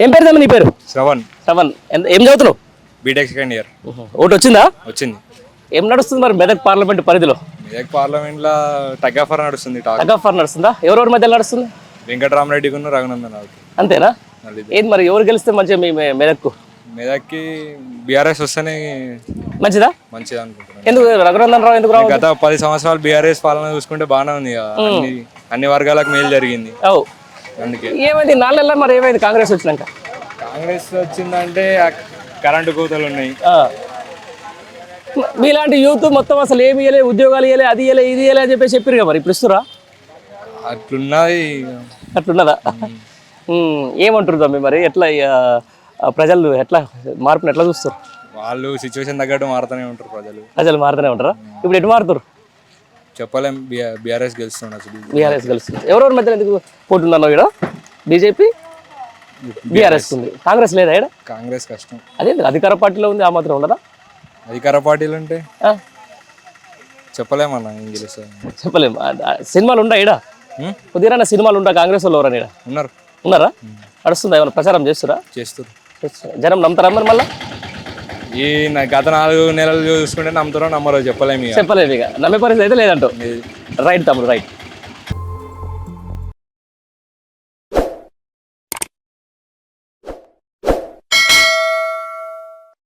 ఏం పేరు తమ్మి నీ పేరు? శ్రవణ్. శ్రవణ్. ఎంత ఏం చదువుతున్నావు? బీటెక్ సెకండ్ ఇయర్ ఓటు వచ్చిందా వచ్చింది. ఏం నడుస్తుంది మరి మెదక్ పార్లమెంట్ పరిధిలో? మెదక్ పార్లమెంట్లో టగ్గాఫర్ నడుస్తుంది టాక్. తగ్గఫర్ నడుస్తుందా? ఎవరెవరి మధ్య నడుస్తుంది? వెంకటరామరెడ్డి గున్న రఘునందన్ రావుకి. అంతేనా? మళ్ళీ ఏది మరి ఎవరు గెలిస్తే మంచిగా మీ మె- మెదక్కు? మెదక్కి బీఆర్ఎస్ వస్తేనే మంచిదా? మంచిది అనుకుంటున్నాను. ఎందుకు రఘునందన్ రావు ఎందుకు రావు గత పది సంవత్సరాలు బీఆర్ఎస్ పాలన చూసుకుంటే బాగానే ఉంది కదా. అన్ని అన్ని వర్గాలకు మేలు జరిగింది. అవు. ఏమైంది? నాలుగేళ్ళ మరి ఏమైంది కాంగ్రెస్ వచ్చినాక? కాంగ్రెస్ వచ్చిందంటే కరెంటు కోతలు ఉన్నాయి. మీలాంటి యూత్ మొత్తం అసలు ఏమి ఇయ్యలే ఉద్యోగాలు ఇయ్యలే అది ఇయ్యలే ఇది ఇయ్యలే అని చెప్పేసి చెప్పారు కదా మరి? ఇప్పుడు ఇస్తురా అట్లున్నది అట్లున్నదా? ఏమంటారు తమ్మి మరి? ఎట్లా ప్రజలు ఎట్లా మార్పుని ఎట్లా చూస్తారు? వాళ్ళు సిచ్యువేషన్ తగ్గట్టు మారుతూనే ఉంటారు ప్రజలు. ప్రజలు మారుతూనే ఉంటారా? ఇప్పుడు ఎటు మారుతారు? చెప్పలేం. బీఆర్ఎస్ గెలుస్తుంది అసలు. బీఆర్ఎస్ గెలుస్తుంది. ఎవరెవరి మధ్యలో ఎందుకు పోతుందన్నావు ఇక్కడ బీజేపీ? బీఆర్ఎస్ ఉంది. కాంగ్రెస్ లేదా ఇక్కడ కాంగ్రెస్ కష్టం. అదే అధికార పార్టీలో ఉంది ఆ మాత్రం ఉండదా? అధికార పార్టీలు అంటే చెప్పలేమన్నా ఏం గెలుస్తుంది చెప్పలేము సినిమాలు ఉండా ఇక్కడ? కొద్దిగా సినిమాలు ఉండా కాంగ్రెస్ వాళ్ళు ఎవరన్నా ఈడ? ఉన్నారు. ఉన్నారా? నడుస్తుందా ఏమైనా ప్రచారం చేస్తురా? చేస్తారు చేస్తురా. జనం నమ్ముతారా మరి మళ్ళీ? ఈ నా- గత నాలుగు నెలలు చూసుకుంటే నమ్ముతారో నమ్మరో చెప్పలేము చెప్పలేదు ఇక. నమ్మే పరిస్థితి అయితే లేదంటావు. రైట్ తమ్ముడు రైట్